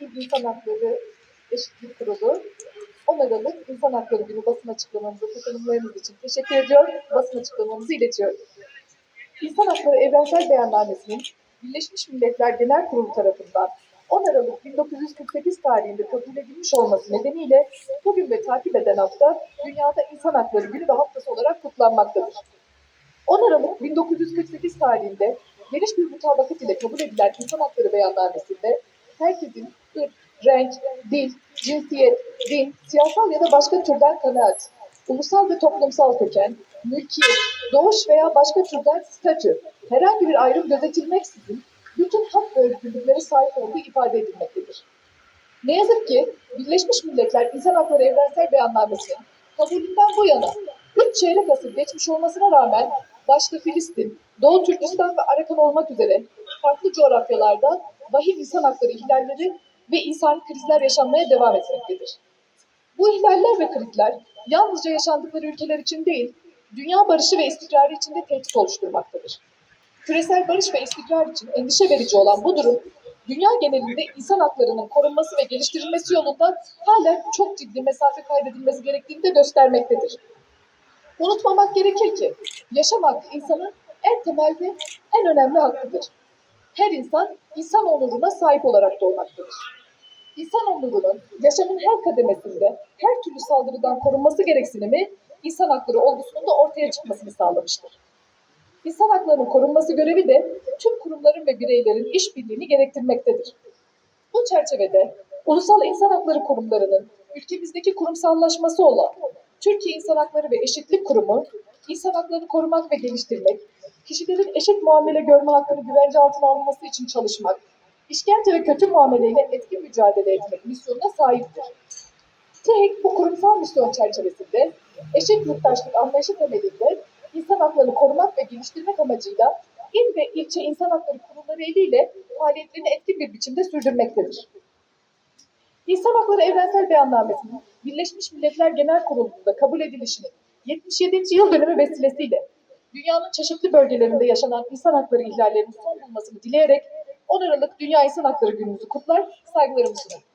İl İnsan Hakları Eşitlik Kurulu 10 Aralık İnsan Hakları Günü basın açıklamamızı katılımlarınız için teşekkür ediyor. Basın açıklamamızı iletiyorum. İnsan Hakları Evrensel Beyannamesi'nin Birleşmiş Milletler Genel Kurulu tarafından 10 Aralık 1948 tarihinde kabul edilmiş olması nedeniyle bugün ve takip eden hafta Dünyada İnsan Hakları Günü ve haftası olarak kutlanmaktadır. 10 Aralık 1948 tarihinde geniş bir mutabakat ile kabul edilen İnsan Hakları Beyannamesi'nde herkesin ırk, renk, dil, cinsiyet, din, siyasal ya da başka türden kanaat, ulusal ve toplumsal köken, mülkiyet, doğuş veya başka türden statü, herhangi bir ayrım gözetilmeksizin bütün hak ve özgürlüklere sahip olduğu ifade edilmektedir. Ne yazık ki Birleşmiş Milletler İnsan Hakları Evrensel Beyannamesi'nin kabulünden bu yana 3 çeyrek asır geçmiş olmasına rağmen başta Filistin, Doğu Türkistan ve Arakan olmak üzere farklı coğrafyalarda vahim insan hakları ihlalleri ve insani krizler yaşanmaya devam etmektedir. Bu ihlaller ve krizler yalnızca yaşandıkları ülkeler için değil, dünya barışı ve istikrarı için de tehdit oluşturmaktadır. Küresel barış ve istikrar için endişe verici olan bu durum, dünya genelinde insan haklarının korunması ve geliştirilmesi yolunda hala çok ciddi mesafe kaydedilmesi gerektiğini de göstermektedir. Unutmamak gerekir ki yaşam hakkı insanın en temel ve en önemli hakkıdır. Her insan insan onuruna sahip olarak doğmaktadır. İnsan onurunun yaşamın her kademesinde her türlü saldırıdan korunması gereksinimi insan hakları olgusunun da ortaya çıkmasını sağlamıştır. İnsan haklarının korunması görevi de tüm kurumların ve bireylerin işbirliğini gerektirmektedir. Bu çerçevede ulusal insan hakları kurumlarının ülkemizdeki kurumsallaşması olan Türkiye İnsan Hakları ve Eşitlik Kurumu, insan haklarını korumak ve geliştirmek, kişilerin eşit muamele görme hakkını güvence altına alınması için çalışmak, işkence ve kötü muameleyle etkin mücadele etmek misyonuna sahiptir. TİHİK bu kurumsal misyon çerçevesinde eşit yurttaşlık anlayışı temelinde insan haklarını korumak ve geliştirmek amacıyla il ve ilçe insan hakları kurulları eliyle faaliyetlerini etkin bir biçimde sürdürmektedir. İnsan Hakları Evrensel Beyannamesi'nin Birleşmiş Milletler Genel Kurulu'nda kabul edilişinin 77. yıl dönümü vesilesiyle dünyanın çeşitli bölgelerinde yaşanan insan hakları ihlallerinin son bulmasını dileyerek 10 Aralık Dünya İnsan Hakları Günümüzü kutlar, saygılarımı sunarım.